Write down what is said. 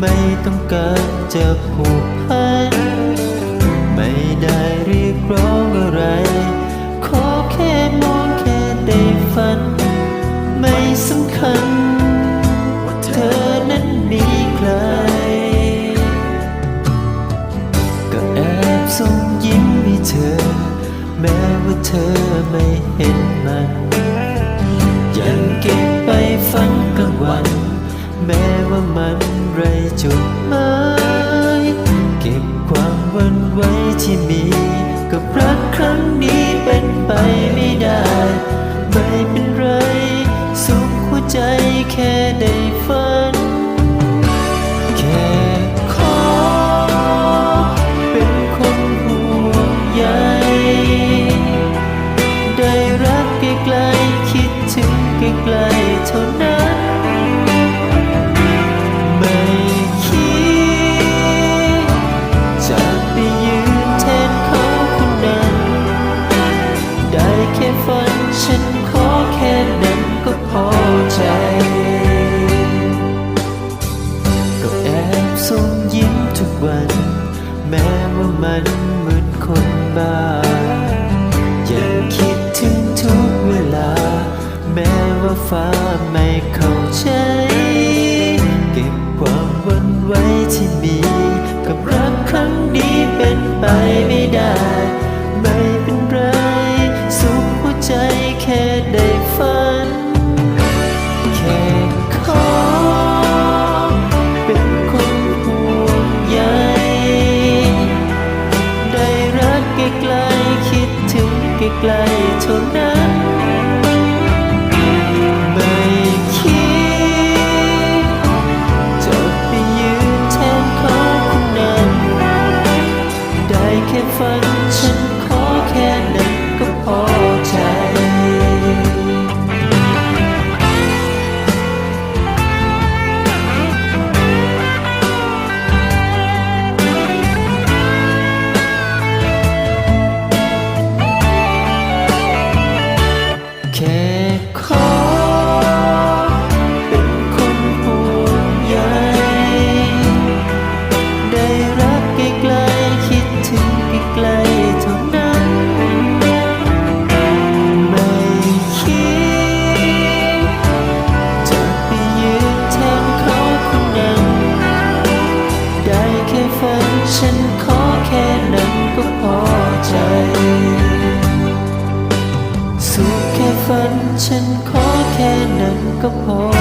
ไม่ต้องการจะผูกพันไม่ได้เรียกร้องอะไร ขอแค่มองแค่ได้ฝัน ไม่สำคัญว่าเธอนั้นมีใคร ก็แอบส่งยิ้มให้เธอ แม้ว่าเธอไม่เห็นมัน ยังเก็บไปฝันกลางวัน จุดหมายเก็บความหวันไว้ที่มี กับรักครั้งนี้เป็นไปไม่ได้ ไม่เป็น คนบ้ายังคิดถึงทุกเวลา แม้ว่าฟ้าไม่เข้าใจ เก็บความวันไว้ที่มี กับรักครั้งนี้เป็นไปไม่ได้ ใกล้ๆเท่านั้นไม่คิดจะไปยืนแทนเขาคนนั้นได้แค่ฝันฉัน ก็พอ